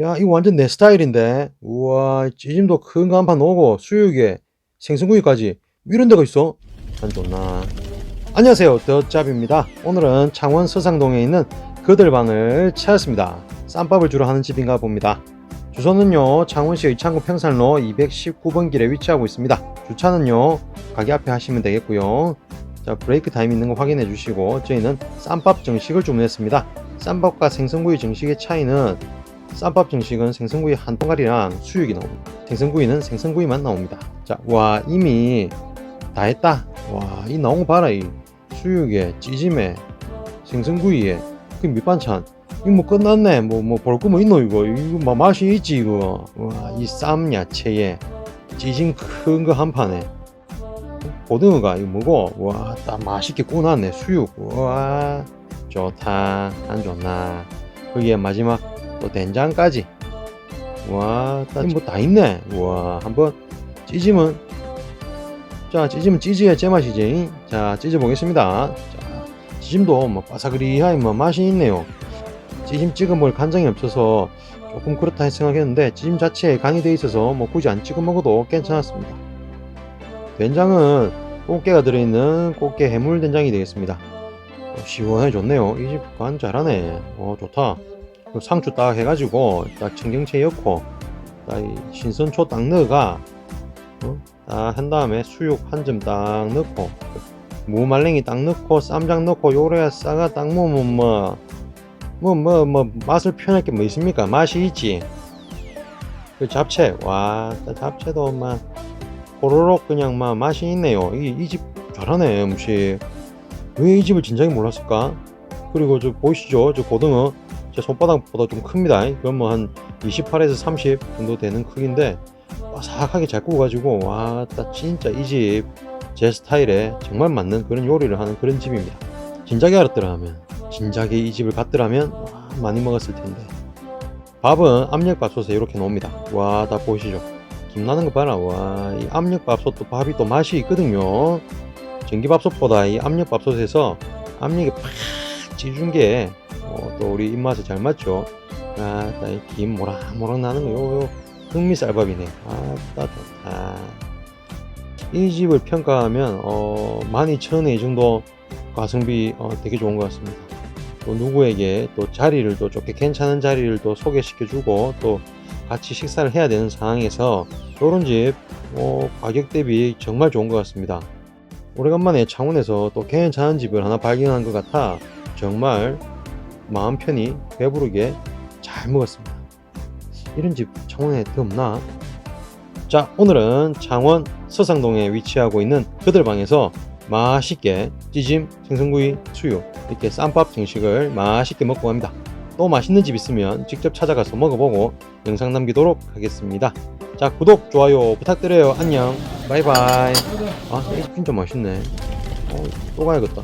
야, 이거 완전 내 스타일인데. 우와, 찌짐도 큰 거 한 판 오고, 수육에 생선구이까지. 이런 데가 있어? 안 좋나. 안녕하세요, 더짭입니다. 오늘은 창원 서상동에 있는 그들방을 찾았습니다. 쌈밥을 주로 하는 집인가 봅니다. 주소는요, 창원시 의창구 평산로 219번 길에 위치하고 있습니다. 주차는요, 가게 앞에 하시면 되겠고요. 자, 브레이크 타임 있는 거 확인해 주시고, 저희는 쌈밥 정식을 주문했습니다. 쌈밥과 생선구이 정식의 차이는 쌈밥 정식은 생선구이 한 통갈이랑 수육이 나옵니다. 생선구이는 생선구이만 나옵니다. 자, 와, 이미 다 했다. 와, 이 나온 거 봐라, 이 수육에, 찌짐에, 생선구이에, 그 밑반찬. 이거 뭐 끝났네. 뭐, 뭐, 볼거 뭐 있노, 이거. 이거 뭐 맛이 있지, 이거. 와, 이 쌈 야채에, 찌짐 큰 거 한 판에. 고등어가 이거 뭐고? 와, 딱 맛있게 구워놨네, 수육. 와, 좋다. 안 좋나. 거기에 마지막 또 된장까지. 와, 뭐다 있네. 와, 한번 찌짐은 자, 찌짐은 찌즈의 제맛이지. 자, 찌즈 보겠습니다. 자, 찌짐도 뭐 바사그리하니 뭐 맛이 있네요. 찌짐 찍어 먹을 간장이 없어서 조금 그렇다 생각했는데 찌짐 자체에 간이 돼 있어서 뭐 굳이 안 찍어 먹어도 괜찮았습니다. 된장은 꽃게가 들어있는 꽃게 해물 된장이 되겠습니다. 어, 시원해 좋네요. 이 집 간 잘하네. 어, 좋다. 그 상추 딱 해가지고 딱 청경채 넣고 딱이 신선초 딱 넣어가 어? 딱한 다음에 수육 한 점 딱 넣고 무말랭이 딱 넣고 쌈장 넣고 요래 싸가 딱 먹으면 뭐 뭐 뭐 뭐 맛을 표현할 게 뭐 있습니까? 맛이 있지. 그 잡채 와딱 잡채도 막 호로록 그냥 막 맛이 있네요. 이집 잘하네 음식. 왜 이 집을 진작에 몰랐을까? 그리고 저 보이시죠? 저 고등어 제 손바닥보다 좀 큽니다. 그건 뭐 한 28에서 30 정도 되는 크기인데 바삭하게 잘 구워가지고 와따 진짜 이 집 제 스타일에 정말 맞는 그런 요리를 하는 그런 집입니다. 진작에 알았더라면 진작에 이 집을 갔더라면 와, 많이 먹었을 텐데 밥은 압력밥솥에 이렇게 놓습니다. 와 다 보이시죠? 김 나는 거 봐라. 와 이 압력밥솥도 밥이 또 맛이 있거든요. 전기밥솥보다 이 압력밥솥에서 압력이 팍 찌준 게 어, 또 우리 입맛에 잘 맞죠. 아따 이김 모락모락 나는 거 요 요 흑미쌀밥이네. 아따 좋다. 이 집을 평가하면 어 12,000원 이 정도 가성비 어, 되게 좋은 것 같습니다. 또 누구에게 또 자리를 또 좋게 괜찮은 자리를 또 소개시켜주고 또 같이 식사를 해야 되는 상황에서 이런 집 어, 가격 대비 정말 좋은 것 같습니다. 오래간만에 창원에서 또 괜찮은 집을 하나 발견한 것 같아 정말 마음 편히 배부르게 잘 먹었습니다. 이런 집 창원에 더 없나? 자, 오늘은 창원 서상동에 위치하고 있는 그들 방에서 맛있게 찌짐, 생선구이, 수육 이렇게 쌈밥 정식을 맛있게 먹고 갑니다. 또 맛있는 집 있으면 직접 찾아가서 먹어보고 영상 남기도록 하겠습니다. 자, 구독, 좋아요 부탁드려요. 안녕. 바이바이. 아, 이집 진짜 맛있네. 어, 또 가야겠다.